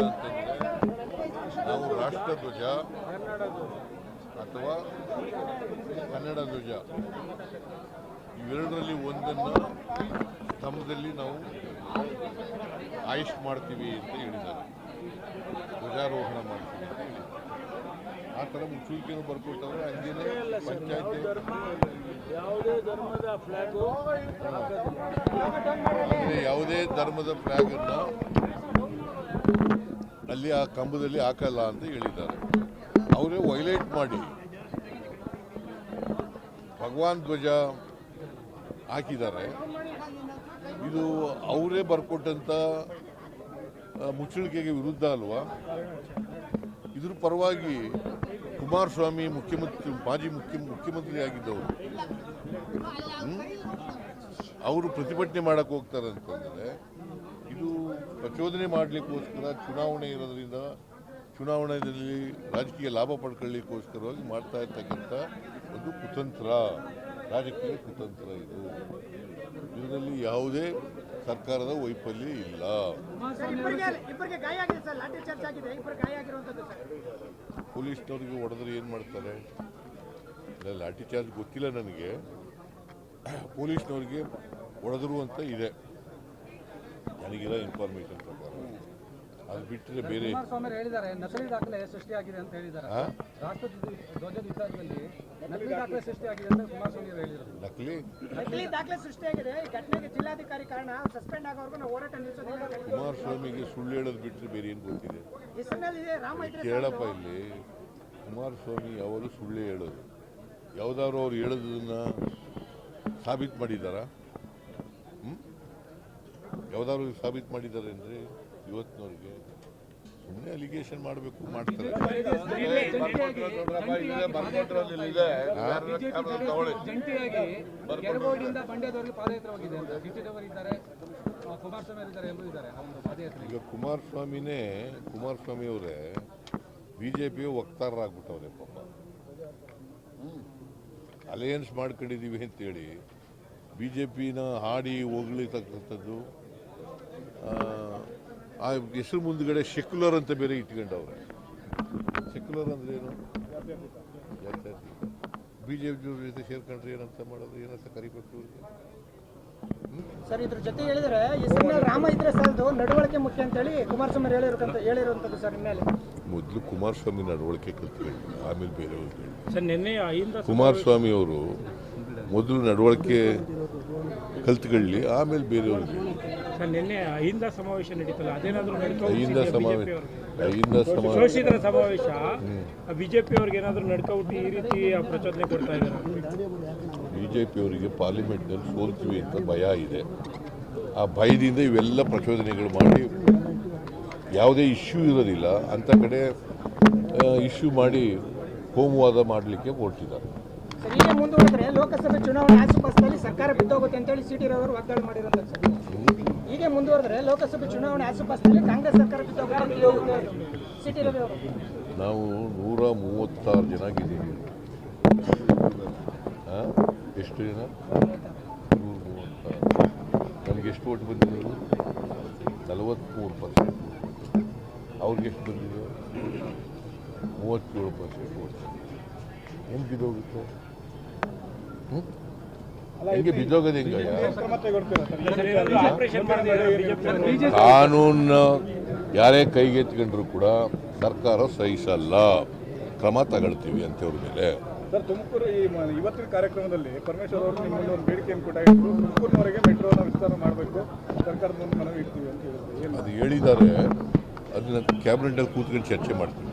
ಅಂತ ನಾವು ನಾವು ರಾಷ್ಟ್ರಧ್ವಜ ಅಥವಾ ಕನ್ನಡ ಧ್ವಜ ಇವೆರಡರಲ್ಲಿ ಒಂದನ್ನು ಸ್ತಂಭದಲ್ಲಿ ನಾವು ಆಯುಷ್ ಮಾಡ್ತೀವಿ ಅಂತ ಹೇಳಿದ್ದಾರೆ. ಧ್ವಜಾರೋಹಣ ಮಾಡ್ತೀವಿ ಅಂತ ಹೇಳಿದ್ದಾರೆ. ಆ ಥರ ಮುಚ್ಚುವಿಕೆನೂ ಬರ್ಕೊಟ್ಟವ್ರೆ ಹಂಗೇನೆ ಪಂಚಾಯತಿ ಯಾವುದೇ ಧರ್ಮದ ಫ್ಲಾಗು ಯಾವುದೇ ಧರ್ಮದ ಫ್ಲಾಗ್ ಅನ್ನ ಅಲ್ಲಿ ಆ ಕಂಬದಲ್ಲಿ ಹಾಕಲ್ಲ ಅಂತ ಹೇಳಿದ್ದಾರೆ. ಅವರೇ ವೈಲೇಟ್ ಮಾಡಿ ಭಗವಾನ್ ಧ್ವಜ ಹಾಕಿದ್ದಾರೆ. ಇದು ಅವರೇ ಬರ್ಕೊಟ್ಟಂತ ಆ, ಮುಚ್ಚಳಿಕೆಗೆ ವಿರುದ್ಧ ಅಲ್ವಾ? ಇದ್ರ ಪರವಾಗಿ ಕುಮಾರಸ್ವಾಮಿ ಮುಖ್ಯಮಂತ್ರಿ ಮಾಜಿ ಮುಖ್ಯ ಮುಖ್ಯಮಂತ್ರಿ ಆಗಿದ್ದವರು ಅವರು ಪ್ರತಿಭಟನೆ ಮಾಡಕ್ಕೆ ಹೋಗ್ತಾರೆ ಅಂತಂದರೆ ಇದು ಪ್ರಚೋದನೆ ಮಾಡಲಿಕ್ಕೋಸ್ಕರ ಚುನಾವಣೆ ಇರೋದ್ರಿಂದ ಚುನಾವಣೆಯಲ್ಲಿ ರಾಜಕೀಯ ಲಾಭ ಪಡ್ಕೊಳ್ಳಿಕ್ಕೋಸ್ಕರವಾಗಿ ಮಾಡ್ತಾ ಇರ್ತಕ್ಕಂಥ ಒಂದು ಕುತಂತ್ರ ರಾಜಕೀಯ ಕುತಂತ್ರ ಇದು. ಇದರಲ್ಲಿ ಯಾವುದೇ ಸರ್ಕಾರದ ವೈಫಲ್ಯ ಇಲ್ಲ. ಪೊಲೀಸ್ನವ್ರಿಗೆ ಹೊಡೆದ್ರೆ ಏನು ಮಾಡ್ತಾರೆ? ಲಾಠಿ ಚಾರ್ಜ್ ಗೊತ್ತಿಲ್ಲ ನನಗೆ. ಪೊಲೀಸ್ನವ್ರಿಗೆ ಹೊಡೆದ್ರು ಅಂತ ಇದೆ. ನನಗಿರೋ ಇನ್ಫಾರ್ಮೇಷನ್ ಪ್ರಕಾರ ಅದು ಬಿಟ್ಟರೆ ಬೇರೆ ಕುಮಾರಸ್ವಾಮಿ ಹೇಳಿದ್ದಾರೆ ನಕಲಿ ದಾಖಲೆ ಸೃಷ್ಟಿಯಾಗಿದೆ ಅಂತ ಹೇಳಿದ್ದಾರೆ. ಆ? ರಾಷ್ಟ್ರ ಧ್ವಜದ ವಿಚಾರದಲ್ಲಿ ನಕಲಿ ದಾಖಲೆ ಸೃಷ್ಟಿಯಾಗಿದೆ ಅಂತ ಕುಮಾರಸ್ವಾಮಿ ಹೇಳಿದರು. ನಕಲಿ? ನಕಲಿ ದಾಖಲೆ ಸೃಷ್ಟಿಯಾಗಿದೆ ಈ ಘಟನೆಗೆ ಜಿಲ್ಲಾಧಿಕಾರಿ ಕಾರಣ ಸಸ್ಪೆಂಡ್ ಆಗೋವರೆಗೂ ನಾವು ಹೋರಾಟ ನಿಲ್ಲಿಸೋದಿಲ್ಲ ಕುಮಾರಸ್ವಾಮಿಗೆ ಸುಳ್ಳು ಹೇಳೋದು ಬಿಟ್ಟರೆ ಬೇರೆ ಏನು ಗೊತ್ತಿದೆ? ಹೆಸರಿನಲ್ಲಿ ಇದೆ ರಾಮ ಕೇಳಪ್ಪ ಇಲ್ಲಿ. ಕುಮಾರಸ್ವಾಮಿ ಅವರು ಸುಳ್ಳೇ ಹೇಳೋದು. ಯಾವ್ದಾದ್ರು ಅವ್ರು ಹೇಳೋದನ್ನ ಸಾಬೀತು ಮಾಡಿದ್ದಾರಾ? ಯಾವ್ದಾದ್ರು ಸಾಬೀತು ಮಾಡಿದ್ದಾರೆ ಅಂದರೆ ಇವತ್ತಿನವ್ರಿಗೆ ಸುಮ್ಮನೆ ಅಲಿಗೇಷನ್ ಮಾಡಬೇಕು, ಮಾಡ್ತಾರೆ. ಈಗ ಕುಮಾರಸ್ವಾಮಿನೇ ಕುಮಾರಸ್ವಾಮಿ ಅವರೇ ಬಿ ಜೆ ಪಿಯ ವಕ್ತಾರರಾಗ್ಬಿಟ್ಟವ್ರೆ ಪಾಪ. ಅಲಯನ್ಸ್ ಮಾಡ್ಕೊಂಡಿದ್ದೀವಿ ಅಂತೇಳಿ ಬಿ ಜೆ ಪಿನ ಹಾಡಿ ಹೊಗಳಿತಕ್ಕಂಥದ್ದು ಆ, ಹೆಸರು ಮುಂದ್ಗಡೆ ಸೆಕ್ಯುಲರ್ ಅಂತ ಬೇರೆ ಇಟ್ಕೊಂಡವ್ರೆ. ಸೆಕ್ಯುಲರ್ ಅಂದ್ರೆ ಏನು? ಬಿ ಜೆ ಪಿ ಜೊತೆ ಸೇರ್ಕೊಂಡ್ರೆ ಏನಂತ ಮಾಡೋದು ಏನಂತ ಕರಿಬೇಕು? ಸರ್ ಇದ್ರ ಜೊತೆ ಹೇಳಿದ್ರೆ ಹೆಸರಿನಲ್ಲಿ ರಾಮ ಇದ್ರೆ ಸಾಲದು ನಡವಳಿಕೆ ಮುಖ್ಯ ಅಂತ ಹೇಳಿ ಕುಮಾರಸ್ವಾಮಿ ಹೇಳಿರುವಂತ ಹೇಳಿರುವಂತದ್ದು ಸರ್ ಮೇಲೆ ಮೊದಲು ಕುಮಾರಸ್ವಾಮಿ ನಡವಳಿಕೆ ಕಲ್ತ್ಕೊಂಡು ಆಮೇಲೆ ಬೇರೆ ಹೇಳಿ. ಸರ್ ನಿನ್ನೆ ಕುಮಾರಸ್ವಾಮಿ ಅವರು ಮೊದಲು ನಡವಳಿಕೆ ಕಲ್ತ್ಕೊಳ್ಳಿ ಆಮೇಲೆ ಬೇರೆಯವ್ರಿಗೆ. ಸರ್ ನಿನ್ನೆ ಅಹಿಂದ ಸಮಾವೇಶ ನಡೀತಲ್ಲ ಅದೇನಾದ್ರೂ ಅಹಿಂದ ಸಮಾವೇಶ. ಅಹಿಂದ ಸಮಾವೇಶ. ಶೋಷಿತರ ಸಮಾವೇಶ. ಬಿಜೆಪಿ ಅವ್ರಿಗೆ ಏನಾದರೂ ನಡ್ಕೊಬಿಟ್ಟು ಈ ರೀತಿ ಪ್ರಚೋದನೆ ಕೊಡ್ತಾ ಇದ್ದಾರೆ. ಬಿಜೆಪಿ ಅವರಿಗೆ ಪಾರ್ಲಿಮೆಂಟ್ನಲ್ಲಿ ಸೋಲ್ತೀವಿ ಅಂತ ಭಯ ಇದೆ. ಆ ಭಯದಿಂದ ಇವೆಲ್ಲ ಪ್ರಚೋದನೆಗಳು ಮಾಡಿ ಯಾವುದೇ ಇಶ್ಯೂ ಇರೋದಿಲ್ಲ. ಅಂತ ಕಡೆ ಇಶ್ಯೂ ಮಾಡಿ ಹೋಮವಾದ ಮಾಡಲಿಕ್ಕೆ ಹೊರಟಿದ್ದಾರೆ. ಸರ್ ಮುಂದುವರೆದ್ರೆ ಲೋಕಸಭೆ ಚುನಾವಣೆ ಆಸುಪಾಸದಲ್ಲಿ ಸರ್ಕಾರ ಬಿದ್ದೋಗುತ್ತೆ ಅಂತ ಹೇಳಿ ಸಿಟಿ ರವರು ವಾಗ್ದಾಳಿ ಮಾಡಿರೋದು ಸರ್. ಹೀಗೆ ಮುಂದುವರೆದ್ರೆ ಲೋಕಸಭೆ ಚುನಾವಣೆ ಆಸುಪಾಸದಲ್ಲಿ ಕಾಂಗ್ರೆಸ್ ಸರ್ಕಾರ ಬಿದ್ದೋಗುತ್ತೆ ಸಿಟಿ ರವಿ ಅವರು. ನಾವು ನೂರ ಮೂವತ್ತಾರು ಜನ ಇದ್ದೀವಿ ಎಷ್ಟು ಜನ? ನೂರ ಮೂವತ್ತಾರು. ನನಗೆ ಎಷ್ಟು ಓಟ್ ಬಂದಿದೆ ನಲವತ್ತ್ಮೂರು ಪರ್ಸೆಂಟ್. ಅವ್ರಿಗೆ ಎಷ್ಟು ಬಂದಿದೆ? ಮೂವತ್ತೇಳು ಪರ್ಸೆಂಟ್ ಓಟ್ ಹೆಂಗೆ ಬಿದ್ದೋಗುತ್ತೆ? ಹ್ಞೂ ಹೆಂಗೆ ಬಿದ್ದೋಗೋದು ಹೆಂಗಯ್ಯ ಕಾನೂನು ಯಾರೇ ಕೈಗೆತ್ಕೊಂಡ್ರು ಕೂಡ ಸರ್ಕಾರ ಸಹಿಸಲ್ಲ. ಕ್ರಮ ತಗೊಳ್ತೀವಿ ಅಂತವ್ರ ಮೇಲೆ. ಸರ್ ತುಮಕೂರು ಈ ಇವತ್ತಿನ ಕಾರ್ಯಕ್ರಮದಲ್ಲಿ ಪರಮೇಶ್ವರ್ ಅವರು ನಿಮ್ಮಲ್ಲಿ ಒಂದು ಬೇಡಿಕೆಯನ್ನು ಕೊಟ್ಟಾಗಿತ್ತು ತುಮಕೂರಿನವರೆಗೆ ಮೆಟ್ರೋನ ವಿಸ್ತಾರ ಮಾಡಬೇಕು. ಸರ್ಕಾರದ ಮುಂದೆ ಮನವಿ ಇಡ್ತೀವಿ ಅಂತ ಹೇಳಿದ್ರು. ಏನು ಅದು ಹೇಳಿದ್ದಾರೆ. ಅದನ್ನ ಕ್ಯಾಬಿನೆಟಲ್ಲಿ ಕೂತ್ಕೊಂಡು ಚರ್ಚೆ ಮಾಡ್ತೀವಿ.